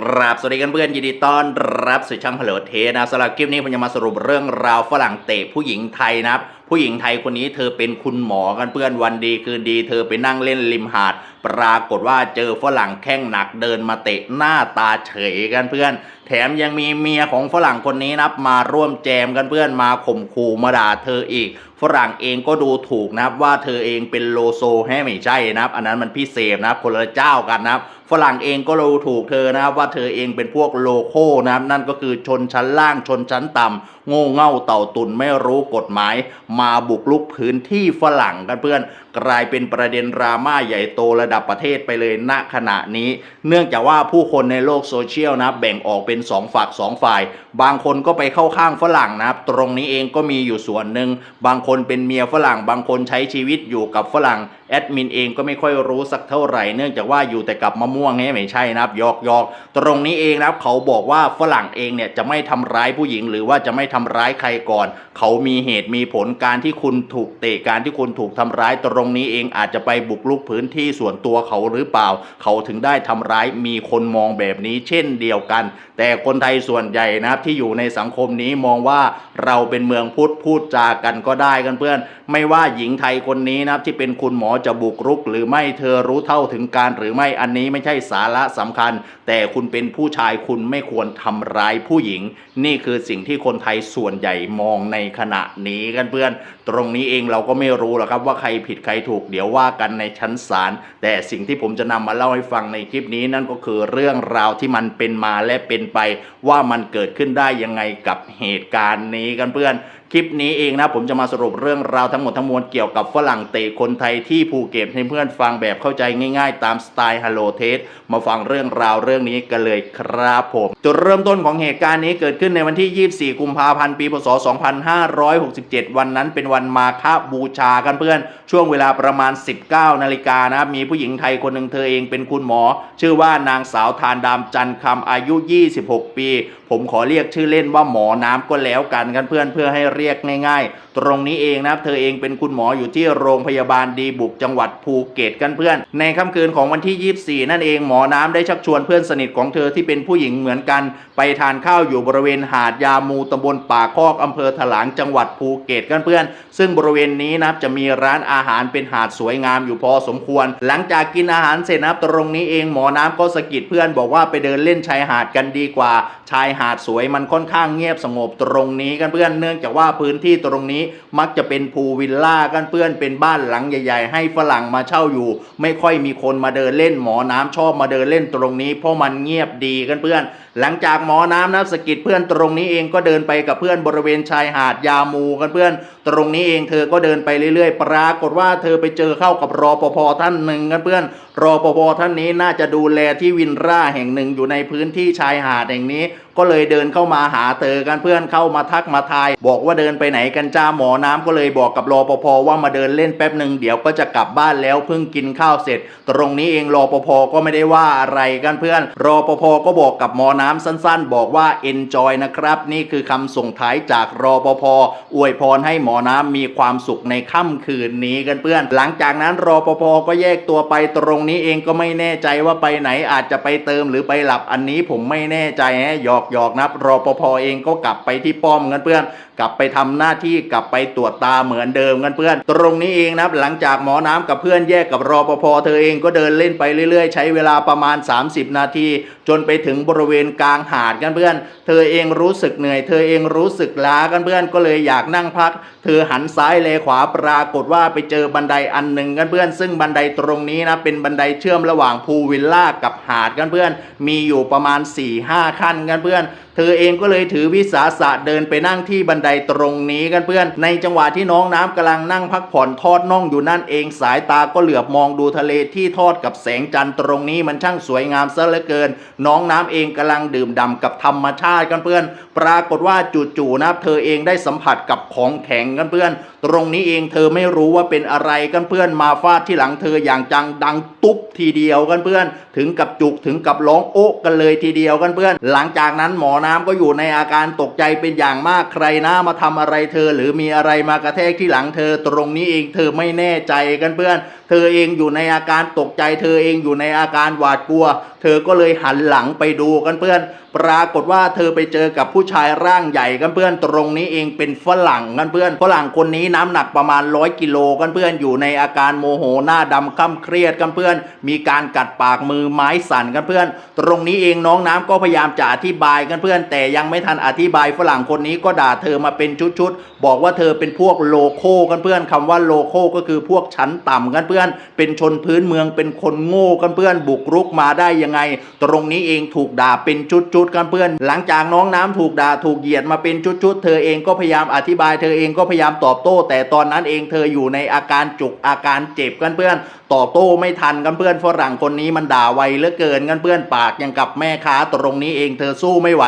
กราบสวัสดีกันเพื่อนยินดีต้อนรับสู่ช่องฮัลโหลเทนะสำหรับคลิปนี้ผมจะมาสรุปเรื่องราวฝรั่งเตะผู้หญิงไทยนะครับผู้หญิงไทยคนนี้เธอเป็นคุณหมอกันเพื่อนวันดีคืนดี เธอไปนั่งเล่นริมหาด ปรากฏว่าเจอฝรั่งแข้งหนักเดินมาเตะหน้าตาเฉยกันเพื่อน แถมยังมีเมียของฝรั่งคนนี้นะครับมาร่วมแจมกันเพื่อนมาข่มขู่มาด่าเธออีก ฝรั่งเองก็ดูถูกนะครับว่าเธอเองเป็นโลโซให้ไม่ใช่นะครับ อันนั้นมันพี่เสพนะครับคนละเจ้ากันนะครับ ฝรั่งเองก็รู้ถูกเธอนะครับว่าเธอเองเป็นพวกโลโก้นะครับนั่นก็คือชนชั้นล่างชนชั้นต่ำโง่เง่าเต่าตุนไม่รู้กฎหมาย มาบุกลุกพื้นที่ฝรั่งกันเพื่อนกลายเป็นประเด็นดราม่าใหญ่โตระดับประเทศไปเลยณขณะนี้ เนื่องจากว่าผู้คนในโลกโซเชียลนะแบ่งออกเป็นสองฝักสองฝ่าย บางคนก็ไปเข้าข้างฝรั่งนะครับ ตรงนี้เองก็มีอยู่ส่วนหนึ่ง บางคนเป็นเมียฝรั่ง บางคนใช้ชีวิตอยู่กับฝรั่งแอดมินเองก็ไม่ค่อยรู้สักเท่าไหร่ เนื่องจากว่าอยู่แต่กับมะม่วงเนี่ยไม่ใช่นะครับยอกยอกตรงนี้เองนะครับเขาบอกว่าฝรั่งเองเนี่ยจะไม่ทำร้ายผู้หญิง หรือว่าจะไม่ทำร้ายใครก่อน เขามีเหตุมีผลการที่คุณถูกเตะการที่คุณถูกทำร้ายตรงงนี้เองอาจจะไปบุกลุกพื้นที่ส่วนตัวเขาหรือเปล่า เขาถึงได้ทำร้ายมีคนมองแบบนี้เช่นเดียวกัน แต่คนไทยส่วนใหญ่นะครับที่อยู่ในสังคมนี้มองว่าเราเป็นเมืองพุทธพูดจากันก็ได้กันเพื่อน ไม่ว่าหญิงไทยคนนี้นะครับที่เป็นคุณหมอจะบุกรุก หรือไม่เธอรู้เท่าถึงการหรือไม่อันนี้ไม่ใช่สาระสำคัญ แต่คุณเป็นผู้ชายคุณไม่ควรทำร้ายผู้หญิง นี่คือสิ่งที่คนไทยส่วนใหญ่มองในขณะนี้กันเพื่อน ตรงนี้เองเราก็ไม่รู้หรอกครับว่าใครผิดใครถูกเดี๋ยวว่ากันในชั้นศาลแต่สิ่งที่ผมจะนำมาเล่าให้ฟังในคลิปนี้นั่นก็คือเรื่องราวที่มันเป็นมาและเป็นไป ว่ามันเกิดขึ้นได้ยังไงกับเหตุการณ์นี้กันเพื่อน คลิปนี้เองนะผมจะมาสรุปเรื่องราวทั้งหมดทั้งมวลเกี่ยวกับฝรั่งเตะคนไทยที่ภูเก็ตให้เพื่อนฟังแบบเข้าใจง่ายๆ ตามสไตล์ฮัลโลเทสมาฟังเรื่องราวเรื่องนี้กันเลยครับผม จุดเริ่มต้นของเหตุการณ์นี้เกิดขึ้นในวันที่ 24 กุมภาพันธ์ ปี พศ 2567 วันนั้นเป็นวันมาฆบูชากันเพื่อน ช่วงเวลาประมาณ 19 นาฬิกานะมีผู้หญิงไทยคนหนึ่งเธอเองเป็นคุณหมอ ชื่อว่านางสาวทานดามจันคำอายุ 26 ปี ผมขอเรียกชื่อเล่นว่าหมอน้ำก็แล้วกันกันเพื่อนเพื่อให้เรียกง่ายๆ ตรงนี้เองนะครับเธอเองเป็นคุณหมออยู่ที่โรงพยาบาลดีบุกจังหวัดภูเก็ตกันเพื่อน ในค่ำคืนของวันที่ 24 นั่นเองหมอน้ำได้ชักชวนเพื่อนสนิทของเธอที่เป็นผู้หญิงเหมือนกัน ไปทานข้าวอยู่บริเวณหาดยามูตำบลป่าคอกอำเภอถลางจังหวัดภูเก็ตกันเพื่อน ซึ่งบริเวณนี้นะครับจะมีร้านอาหารเป็นหาดสวยงามอยู่พอสมควร หลังจากกินอาหารเสร็จนะครับตรงนี้เองหมอน้ำก็สะกิดเพื่อนบอกว่าไปเดินเล่นชายหาดกันดีกว่า ชายหาดสวยมันค่อนข้างเงียบสงบตรงนี้กันเพื่อนเนื่องจากว่าพื้นที่ตรงนี้มักจะเป็นพูวิลล่ากันเพื่อนเป็นบ้านหลังใหญ่ ๆ ให้ฝรั่งมาเช่าอยู่ ไม่ค่อยมีคนมาเดินเล่นหมอน้ำชอบมาเดินเล่นตรงนี้ เพราะมันเงียบดีกันเพื่อน หลังจากหมอน้ำนะสกิดเพื่อนตรงนี้เองก็เดินไปกับเพื่อนบริเวณชายหาดยามูกันเพื่อน ตรงนี้เองเธอก็เดินไปเรื่อยๆ ปรากฏว่าเธอไปเจอเข้ากับรอปภท่านหนึ่งกันเพื่อนรอปภท่านนี้น่าจะดูแลที่วินร่าแห่งหนึ่งอยู่ในพื้นที่ชายหาดแห่งนี้ก็เลยเดินเข้ามาหาเธอกันเพื่อนเข้ามาทักมาทาย บอกว่าเดินไปไหนกันจ้าหมอน้ำก็เลยบอกกับรอปภว่ามาเดินเล่นแป๊บหนึ่งเดี๋ยวก็จะกลับบ้านแล้วเพิ่งกินข้าวเสร็จ ตรงนี้เองรอปภก็ไม่ได้ว่าอะไรกันเพื่อนรอปภก็บอกกับหมอน้ำสั้นๆ บอกว่า enjoy นะครับ นี่คือคำส่งท้ายจากรอปภอวยพรให้หมอน้ำมีความสุขในค่ำคืนนี้กันเพื่อน หลังจากนั้นรอปภก็แยกตัวไปตรงนี้เองก็ไม่แน่ใจว่าไปไหนอาจจะไปเติมหรือไปหลับอันนี้ผมไม่แน่ใจฮะหยอกหยอกนะรอปภเองก็กลับไปที่ป้อมเงินเพื่อน กลับไปทำหน้าที่กลับไปตรวจตาเหมือนเดิมกันเพื่อน ตรงนี้เองนะครับหลังจากหมอน้ำกับเพื่อนแยกกับรอปภเธอเองก็เดินเล่นไปเรื่อยๆ ใช้เวลาประมาณ 30 นาที จนไปถึงบริเวณกลางหาดกันเพื่อน เธอเองรู้สึกเหนื่อย เธอเองรู้สึกล้ากันเพื่อนก็เลยอยากนั่งพัก เธอหันซ้ายแลขวาปรากฏว่าไปเจอบันไดอันหนึ่งกันเพื่อน ซึ่งบันไดตรงนี้นะเป็นบันไดเชื่อมระหว่างพูลวิลล่ากับหาดกันเพื่อน มีอยู่ประมาณ 4-5ขั้นกันเพื่อน เธอเองก็เลยถือวิสาสะเดินไปนั่งที่บันไดตรงนี้กันเพื่อน ในจังหวะที่น้องน้ำกำลังนั่งพักผ่อนทอดน่องอยู่นั่นเองสายตาก็เหลือบมองดูทะเลที่ทอดกับแสงจันทร์ตรงนี้มันช่างสวยงามซะเหลือเกิน น้องน้ำเองกำลังดื่มด่ำกับธรรมชาติกันเพื่อน ปรากฏว่าจู่ๆนะเธอเองได้สัมผัสกับของแข็งกันเพื่อน ตรงนี้เองเธอไม่รู้ว่าเป็นอะไรกันเพื่อนมาฟาดที่หลังเธออย่างจังดังตุ๊บทีเดียวกันเพื่อน ถึงกับจุกถึงกับร้องโอ๊ะกันเลยทีเดียวกันเพื่อน หลังจากนั้นหมอน้ำก็อยู่ในอาการตกใจเป็นอย่างมากใครนะมาทำอะไรเธอ หรือมีอะไรมากระแทกที่หลังเธอ ตรงนี้เองเธอไม่แน่ใจกันเพื่อน เธอเองอยู่ในอาการตกใจ เธอเองอยู่ในอาการหวาดกลัว เธอก็เลยหันหลังไปดูกันเพื่อน ปรากฏว่าเธอไปเจอกับผู้ชายร่างใหญ่กันเพื่อน ตรงนี้เองเป็นฝรั่งกันเพื่อนฝรั่งคนนี้น้ำหนักประมาณร้อยกิโลกันเพื่อนอยู่ในอาการโมโหหน้าดำค่ำเครียดกันเพื่อน มีการกัดปากมือไม้สั่นกันเพื่อน ตรงนี้เองน้องน้ำก็พยายามจะอธิบายกันเพื่อน แต่ยังไม่ทันอธิบายฝรั่งคนนี้ก็ด่าเธอมาเป็นชุดๆ บอกว่าเธอเป็นพวกโลโก้กันเพื่อนคำว่าโลโก้ก็คือพวกชั้นต่ำกันเพื่อน เป็นชนพื้นเมืองเป็นคนโง่กันเพื่อนบุกรุกมาได้ยังไง ตรงนี้เองถูกด่าเป็นชุดๆกันเพื่อน หลังจากน้องน้ำถูกด่าถูกเหยียดมาเป็นชุดๆ เธอเองก็พยายามอธิบายเธอเองก็พยายามตอบโต้ แต่ตอนนั้นเองเธออยู่ในอาการจุกอาการเจ็บกันเพื่อนตอบโต้ไม่ทันกันเพื่อนฝรั่งคนนี้มันด่าไวเหลือเกินกันเพื่อนปากยังกับแม่ค้าตรงนี้เองเธอสู้ไม่ไหว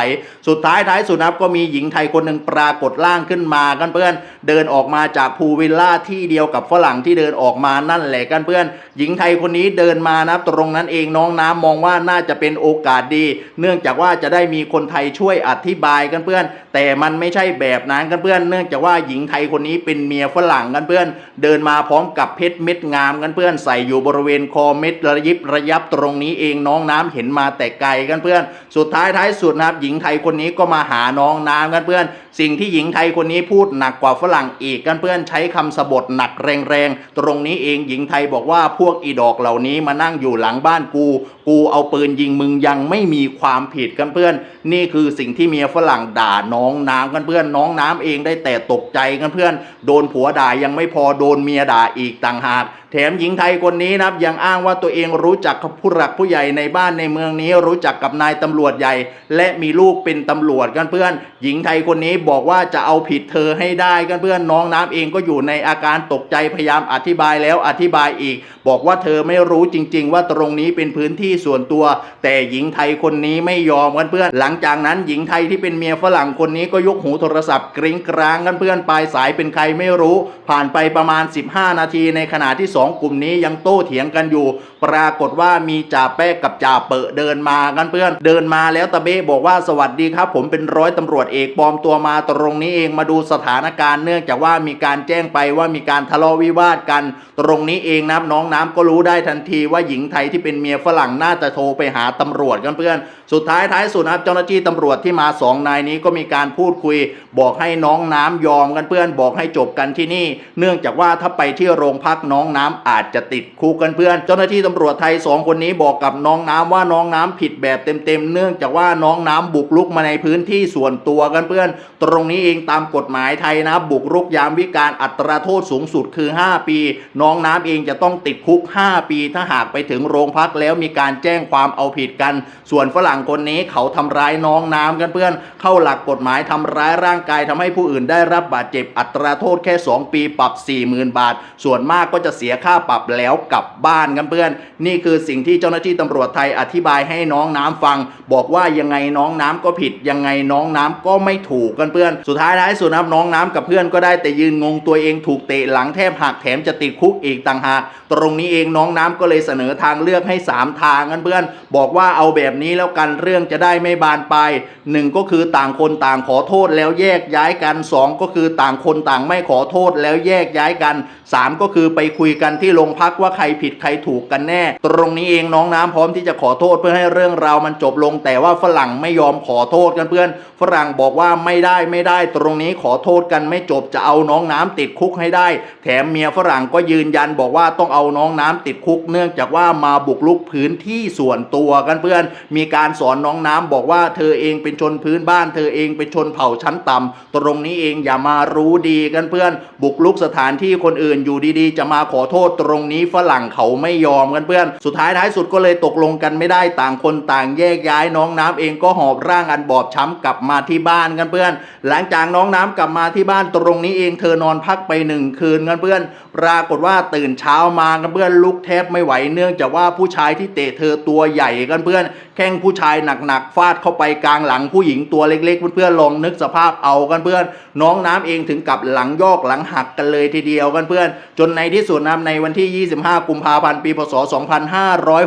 สุดท้ายท้ายสุดนับก็มีหญิงไทยคนหนึ่งปรากฏร่างขึ้นมากันเพื่อนเดินออกมาจากพูลวิลล่าที่เดียวกับฝรั่งที่เดินออกมานั่นแหละกันเพื่อน หญิงไทยคนนี้เดินมานะตรงนั้นเองน้องน้ำมองว่าน่าจะเป็นโอกาสดี เนื่องจากว่าจะได้มีคนไทยช่วยอธิบายกันเพื่อน แต่มันไม่ใช่แบบนั้นกันเพื่อน เนื่องจากว่าหญิงไทยคนนี้เป็นเมียฝรั่งกันเพื่อน เดินมาพร้อมกับเพชรเม็ดงามกันเพื่อนใส่อยู่บริเวณคอเม็ดระยิบระยับตรงนี้เองน้องน้ำเห็นมาแต่ไกลกันเพื่อน สุดท้ายท้ายสุดนะครับหญิงไทยคนนี้ก็มาหาน้องน้ำกันเพื่อน สิ่งที่หญิงไทยคนนี้พูดหนักกว่าฝรั่งอีกกันเพื่อนใช้คำสบทหนักแรงๆ ตรงนี้เองหญิงไทยบอกว่าพวกอีดอกเหล่านี้มานั่งอยู่หลังบ้านกู กูเอาปืนยิงมึงยังไม่มีความผิดกันเพื่อน นี่คือสิ่งที่เมียฝรั่งด่าน้องน้ำกันเพื่อนน้องน้ำเองได้แต่ตกใจกันเพื่อน โดนผัวด่ายังไม่พอโดนเมียด่าอีกต่างหาก แถมหญิงไทยคนนี้นะครับยังอ้างว่าตัวเองรู้จักกับผู้หลักผู้ใหญ่ในบ้านในเมืองนี้ รู้จักกับนายตำรวจใหญ่ และมีลูกเป็นตำรวจกันเพื่อน หญิงไทยคนนี้บอกว่าจะเอาผิดเธอให้ได้กันเพื่อนน้องน้ำเองก็อยู่ในอาการตกใจพยายามอธิบายแล้วอธิบายอีก บอกว่าเธอไม่รู้จริง ๆ ว่าตรงนี้เป็นพื้นที่ส่วนตัว แต่หญิงไทยคนนี้ไม่ยอมกันเพื่อน หลังจากนั้นหญิงไทยที่เป็นเมียฝรั่งคนนี้ก็ยกหูโทรศัพท์กริ้งกรางกันเพื่อนปลายสายเป็นใครไม่รู้ ผ่านไปประมาณ 15 นาทีในขณะที่2กลุ่มนี้ยังโต้เถียงกันอยู่ ปรากฏว่ามีจ่าแป๊กกับจ่าเปอะเดินมากันเพื่อนเดินมาแล้วตะเบ้บอกว่าสวัสดีครับ ผมเป็นร้อยตำรวจเอกปลอมตัวมาตรงนี้เองมาดูสถานการณ์เนื่องจากว่ามีการแจ้งไปว่ามีการทะเลาะวิวาทกัน ตรงนี้เองนะน้องน้ำก็รู้ได้ทันทีว่าหญิงไทยที่เป็นเมียฝรั่งน่าจะโทรไปหาตำรวจกันเพื่อน สุดท้ายท้ายสุดนะครับเจ้าหน้าที่ตำรวจที่มาสองนายนี้ก็มีการพูดคุย บอกให้น้องน้ำยอมกันเพื่อนบอกให้จบกันที่นี่ เนื่องจากว่าถ้าไปที่โรงพักน้องน้ำอาจจะติดคุกกันเพื่อน เจ้าหน้าที่ตำรวจไทยสองคนนี้บอกกับน้องน้ำว่าน้องน้ำผิดแบบเต็มๆ เนื่องจากว่าน้องน้ำบุกรุกมาในพื้นที่ส่วนตัวกันเพื่อน ตรงนี้เองตามกฎหมายไทยนะ บุกรุกยามวิการอัตราโทษสูงสุดคือ 5 ปี น้องน้ำเองจะต้องติดคุก 5 ปี ถ้าหากไปถึงโรงพักแล้วมีการแจ้งความเอาผิดกัน ส่วนฝรั่งคนนี้เขาทำร้ายน้องน้ำกันเพื่อน เข้าหลักกฎหมายทำร้ายร่างกายทำให้ผู้อื่นได้รับบาดเจ็บอัตราโทษแค่ 2 ปีปรับ 40,000 บาท ส่วนมากก็จะเสียค่าปรับแล้วกลับบ้านกันเพื่อน นี่คือสิ่งที่เจ้าหน้าที่ตำรวจไทยอธิบายให้น้องน้ำฟัง บอกว่ายังไงน้องน้ำก็ผิด ยังไงน้องน้ำก็ไม่ถูกกันเพื่อน สุดท้ายท้ายสุดนะน้องน้ำกับเพื่อนก็ได้แต่ยืนงงตัวเองถูกเตะหลังแทบหักแถมจะติดคุกอีกต่างหากตรงนี้เองน้องน้ำก็เลยเสนอทางเลือกให้ 3 ทางกันเพื่อน บอกว่าเอาแบบนี้แล้วกันเรื่องจะได้ไม่บานปลายหนึ่งก็คือต่างคนต่างขอโทษแล้วแยกย้ายกันสองก็คือต่างคนต่างไม่ขอโทษแล้วแยกย้ายกันสามก็คือไปคุยกันที่โรงพักว่าใครผิดใครถูกกันแน่ ตรงนี้เองน้องน้ำพร้อมที่จะขอโทษเพื่อให้เรื่องราวมันจบลง แต่ว่าฝรั่งไม่ยอมขอโทษกันเพื่อน ฝรั่งบอกว่าไม่ได้ไม่ได้ ตรงนี้ขอโทษกันไม่จบจะเอาน้องน้ำติดคุกให้ได้ แถมเมียฝรั่งก็ยืนยันบอกว่าต้องเอาน้องน้ำติดคุก เนื่องจากว่ามาบุกลุกพื้นที่ส่วนตัวกันเพื่อน มีการสอนน้องน้ำบอกว่าเธอเองเป็นชนพื้นบ้าน เธอเองเป็นชนเผ่าชั้นต่ำตรงนี้เองอย่ามารู้ดีกันเพื่อน บุกลุกสถานที่คนอื่นอยู่ดีๆ จะมาขอโททษตรงนี้ฝรั่งเขาไม่ยอมกันเพื่อน สุดท้ายท้ายสุดก็เลยตกลงกันไม่ได้ต่างคนต่างแยกย้ายน้องน้ำเองก็หอบร่างอันบอบช้ำกลับมาที่บ้านกันเพื่อน หลังจากน้องน้ำกลับมาที่บ้านตรงนี้เองเธอนอนพักไปหนึ่งคืนกันเพื่อน ปรากฏว่าตื่นเช้ามากันเพื่อนลุกแทบไม่ไหวเนื่องจากว่าผู้ชายที่เตะเธอตัวใหญ่กันเพื่อน แข้งผู้ชายหนักๆฟาดเข้าไปกลางหลังผู้หญิงตัวเล็กๆเพื่อนๆลองนึกสภาพเอากันเพื่อน น้องน้ำเองถึงกับหลังยอกหลังหักกันเลยทีเดียวกันเพื่อน จนในที่สุดนะำในวันที่ 25 กุมภาพันธ์ ปี พศ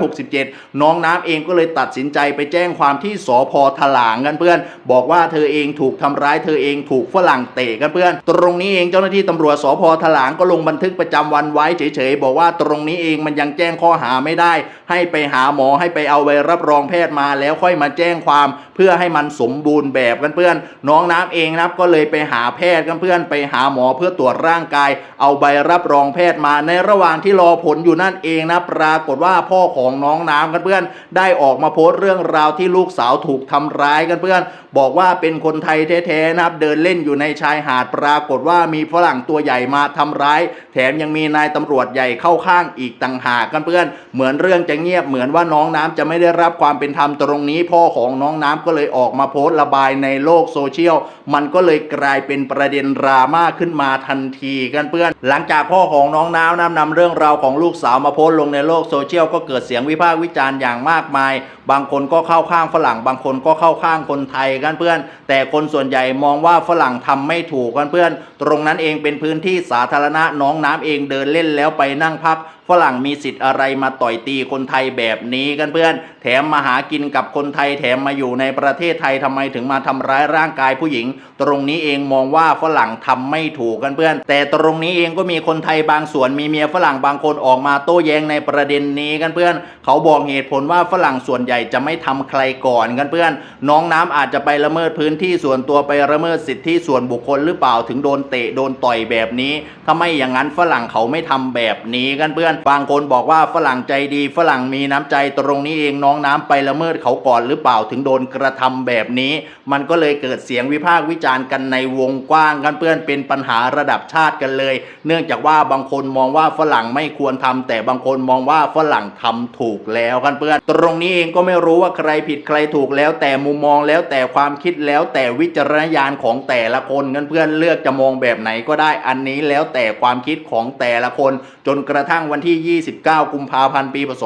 2567 น้องน้ำเองก็เลยตัดสินใจไปแจ้งความที่สพถลางกันเพื่อน บอกว่าเธอเองถูกทำร้ายเธอเองถูกฝรั่งเตะกันเพื่อน ตรงนี้เองเจ้าหน้าที่ตำรวจสพถลางก็ลงบันทึกประจำวันไว้เฉยๆ บอกว่าตรงนี้เองมันยังแจ้งข้อหาไม่ได้ ให้ไปหาหมอให้ไปเอาใบรับรองแพทย์มาแล้วค่อยมาแจ้งความเพื่อให้มันสมบูรณ์แบบกันเพื่อน น้องน้ำเองนะครับก็เลยไปหาแพทย์กันเพื่อนไปหาหมอเพื่อตรวจร่างกาย เอาใบรับรองแพทย์มาในระหว่างที่รอผลอยู่นั่นเองนะปรากฏว่าพ่อของน้องน้ำกันเพื่อน ได้ออกมาโพสต์เรื่องราวที่ลูกสาวถูกทำร้ายกันเพื่อน บอกว่าเป็นคนไทยแท้ๆนะครับเดินเล่นอยู่ในชายหาดปรากฏว่ามีฝรั่งตัวใหญ่มาทำร้าย แถมยังมีนายตำรวจใหญ่เข้าข้างอีกต่างหากกันเพื่อน เหมือนเรื่องจะเงียบเหมือนว่าน้องน้ำจะไม่ได้รับความเป็นธรรมตรงนี้ พ่อของน้องน้ำก็เลยออกมาโพสต์ระบายในโลกโซเชียลมันก็เลยกลายเป็นประเด็นดราม่าขึ้นมาทันทีกันเพื่อน หลังจากพ่อของน้องน้ำนำนำเรื่องราวของลูกสาวมาโพสต์ลงในโลกโซเชียลก็เกิดเสียงวิพากษ์วิจารณ์อย่างมากมาย บางคนก็เข้าข้างฝรั่ง บางคนก็เข้าข้างคนไทยกันเพื่อน แต่คนส่วนใหญ่มองว่าฝรั่งทำไม่ถูกกันเพื่อน ตรงนั้นเองเป็นพื้นที่สาธารณะน้องน้ำเองเดินเล่นแล้วไปนั่งพักฝรั่งมีสิทธิ์อะไรมาต่อยตีคนไทยแบบนี้กันเพื่อน แถมมาหากินกับคนไทยแถมมาอยู่ในประเทศไทยทำไมถึงมาทำร้ายร่างกายผู้หญิง ตรงนี้เองมองว่าฝรั่งทำไม่ถูกกันเพื่อน แต่ตรงนี้เองก็มีคนไทยบางส่วนมีเมียฝรั่งบางคนออกมาโต้แย้งในประเด็นนี้กันเพื่อน เขาบอกเหตุผลว่าฝรั่งส่วนใหญ่จะไม่ทำใครก่อนกันเพื่อน น้องน้ำอาจจะไปละเมิดพื้นที่ส่วนตัวไปละเมิดสิทธิส่วนบุคคลหรือเปล่าถึงโดนเตะโดนต่อยแบบนี้ ถ้าไม่อย่างนั้นฝรั่งเขาไม่ทำแบบนี้กันเพื่อน บางคนบอกว่าฝรั่งใจดี ฝรั่งมีน้ำใจตรงนี้เองน้องน้ำไปละเมิดเขาก่อนหรือเปล่าถึงโดนกระทำแบบนี้ มันก็เลยเกิดเสียงวิพากษ์วิจารณ์กันในวงกว้างกันเพื่อนเป็นปัญหาระดับชาติกันเลย เนื่องจากว่าบางคนมองว่าฝรั่งไม่ควรทำแต่บางคนมองว่าฝรั่งทำถูกแล้วกันเพื่อน ตรงนี้เองก็ไม่รู้ว่าใครผิดใครถูกแล้ว แต่มุมมองแล้วแต่ความคิดแล้วแต่วิจารณญาณของแต่ละคนกันเพื่อนเลือกจะมองแบบไหนก็ได้อันนี้แล้วแต่ความคิดของแต่ละคน จนกระทั่งวันที่ 29 กุมภาพันธ์ปีพศ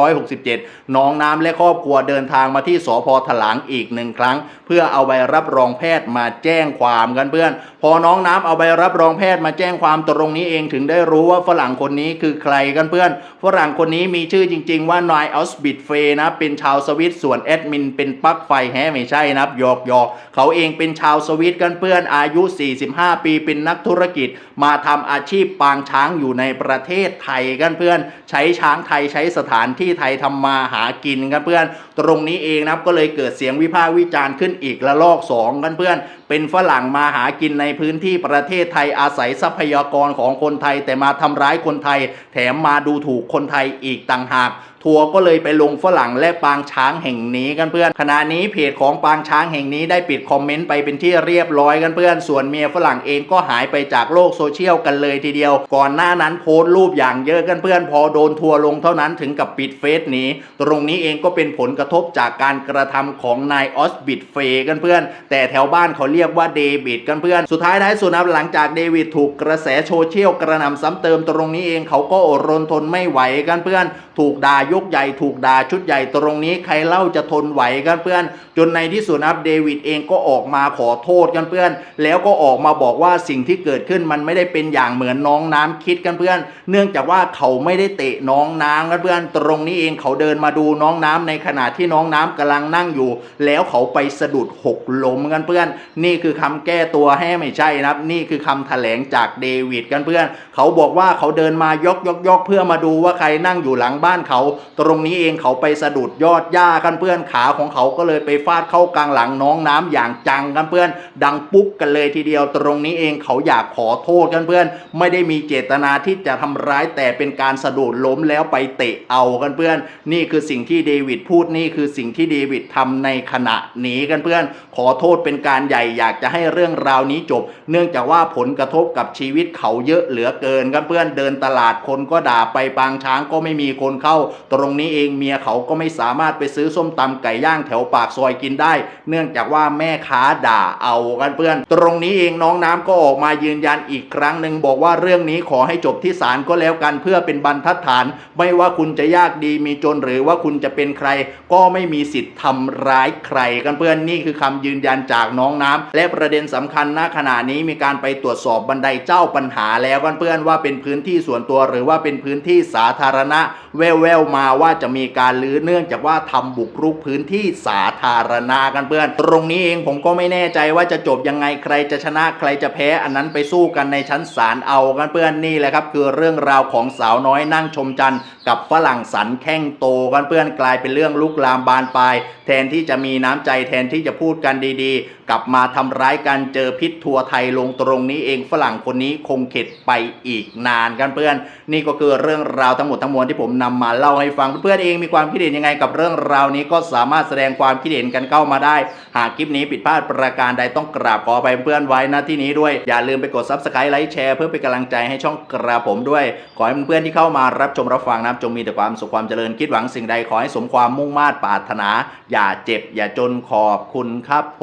2567 น้องน้ำและครอบครัวเดินทางมาที่สพถลางอีกหนึ่งครั้ง เพื่อเอาใบรับรองแพทย์มาแจ้งความกันเพื่อน พอน้องน้ำเอาใบรับรองแพทย์มาแจ้งความตรงนี้เองถึงได้รู้ว่าฝรั่งคนนี้คือใครกันเพื่อน ฝรั่งคนนี้มีชื่อจริง ๆ ว่านายออสบิดเฟนะเป็นชาวสวิตส่วนแอดมินเป็นปลั๊กไฟแฮไม่ใช่นะครับหยอกหยอกเขาเองเป็นชาวสวิตกันเพื่อนอายุ 45 ปีเป็นนักธุรกิจ มาทำอาชีพปางช้างอยู่ในประเทศไทยกันเพื่อน ใช้ช้างไทยใช้สถานที่ไทยทำมาหากินกันเพื่อน ตรงนี้เองนะครับก็เลยเกิดเสียงวิพากษ์วิจารณ์ขึ้นอีกละลอกสองกันเพื่อน เป็นฝรั่งมาหากินในพื้นที่ประเทศไทยอาศัยทรัพยากรของคนไทย แต่มาทำร้ายคนไทย แถมมาดูถูกคนไทยอีกต่างหากทัวร์ก็เลยไปลงฝรั่งและปางช้างแห่งนี้กันเพื่อน ขณะนี้เพจของปางช้างแห่งนี้ได้ปิดคอมเมนต์ไปเป็นที่เรียบร้อยกันเพื่อน ส่วนเมียฝรั่งเองก็หายไปจากโลกโซเชียลกันเลยทีเดียว ก่อนหน้านั้นโพสต์รูปอย่างเยอะกันเพื่อน พอโดนทัวร์ลงเท่านั้นถึงกับปิดเฟซหนีตรงนี้เองก็เป็นผลกระทบจากการกระทำของนายออสบิดเฟย์กันเพื่อน แต่แถวบ้านเขาเรียกว่าเดวิดกันเพื่อน สุดท้ายท้ายสุดนะหลังจากเดวิดถูกกระแสโซเชียลกระหน่ำซ้ำเติมตรงนี้เองเขาก็อดรนทนไม่ไหวกันเพื่อน ถูกด่ายกใหญ่ถูกด่าชุดใหญ่ตรงนี้ใครเล่าจะทนไหวกันเพื่อน จนในที่สุดนะครับเดวิดเองก็ออกมาขอโทษกันเพื่อน แล้วก็ออกมาบอกว่าสิ่งที่เกิดขึ้นมันไม่ได้เป็นอย่างเหมือนน้องน้ำคิดกันเพื่อน เนื่องจากว่าเขาไม่ได้เตะน้องน้ำกันเพื่อน ตรงนี้เองเขาเดินมาดูน้องน้ำในขณะที่น้องน้ำกำลังนั่งอยู่ แล้วเขาไปสะดุดหกล้มกันเพื่อน นี่คือคำแก้ตัวให้ไม่ใช่นะครับ นี่คือคำแถลงจากเดวิดกันเพื่อน เขาบอกว่าเขาเดินมายกยกยกเพื่อมาดูว่าใครนั่งอยู่หลังบ้านเขาตรงนี้เองเขาไปสะดุดยอดหญ้ากันเพื่อนขาของเขาก็เลยไปฟาดเข้ากลางหลังน้องน้ำอย่างจังกันเพื่อน ดังปุ๊กกันเลยทีเดียว ตรงนี้เองเขาอยากขอโทษกันเพื่อน ไม่ได้มีเจตนาที่จะทำร้ายแต่เป็นการสะดุดล้มแล้วไปเตะเอากันเพื่อน นี่คือสิ่งที่เดวิดพูดนี่คือสิ่งที่เดวิดทำในขณะนี้กันเพื่อน ขอโทษเป็นการใหญ่อยากจะให้เรื่องราวนี้จบ เนื่องจากว่าผลกระทบกับชีวิตเขาเยอะเหลือเกินกันเพื่อนเดินตลาดคนก็ด่าไปปางช้างก็ไม่มีคนเข้าตรงนี้เองเมียเขาก็ไม่สามารถไปซื้อส้มตำไก่ย่างแถวปากซอยกินได้ เนื่องจากว่าแม่ค้าด่าเอากันเพื่อน ตรงนี้เองน้องน้ำก็ออกมายืนยันอีกครั้งหนึ่งบอกว่าเรื่องนี้ขอให้จบที่ศาลก็แล้วกันเพื่อเป็นบรรทัดฐาน ไม่ว่าคุณจะยากดีมีจนหรือว่าคุณจะเป็นใคร ก็ไม่มีสิทธิ์ทำร้ายใครกันเพื่อนนี่คือคำยืนยันจากน้องน้ำและประเด็นสำคัญณขณะนี้มีการไปตรวจสอบบันไดเจ้าปัญหาแล้วกันเพื่อนว่าเป็นพื้นที่ส่วนตัวหรือว่าเป็นพื้นที่สาธารณะแววๆมาว่าจะมีการลื้อเนื่องจากว่าทำบุกรุกพื้นที่สาธารณะกันเพื่อน ตรงนี้เองผมก็ไม่แน่ใจว่าจะจบยังไงใครจะชนะใครจะแพ้อันนั้นไปสู้กันในชั้นศาลเอากันเพื่อนนี่แหละครับ คือเรื่องราวของสาวน้อยนั่งชมจันทร์ กับฝรั่งสันแข้งโตกันเพื่อนกลายเป็นเรื่องลุกลามบานปลาย แทนที่จะมีน้ำใจแทนที่จะพูดกันดีๆ กลับมาทำร้ายกันเจอพิษทัวไทยลงตรงนี้เองฝรั่งคนนี้คงเข็ดไปอีกนานกันเพื่อน นี่ก็คือเรื่องราวทั้งหมดทั้งมวลที่ผมนำมาเล่าให้ฟังเพื่อนๆเองมีความคิดเห็นยังไงกับเรื่องราวนี้ก็สามารถแสดงความคิดเห็นกันเข้ามาได้ หากคลิปนี้ผิดพลาดประการใดต้องกราบขอไปเพื่อนไว้นะที่นี้ด้วย อย่าลืมไปกด subscribe ไลค์แชร์เพื่อเป็นกำลังใจให้ช่องกระผมด้วย ขอให้เพื่อนๆที่เข้ามารับชมรับฟังนะจงมีแต่ความสุขความเจริญคิดหวังสิ่งใดขอให้สมความมุ่งมา่ปรารถนา อย่าเจ็บ อย่าจนขอบคุณครับผ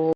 ม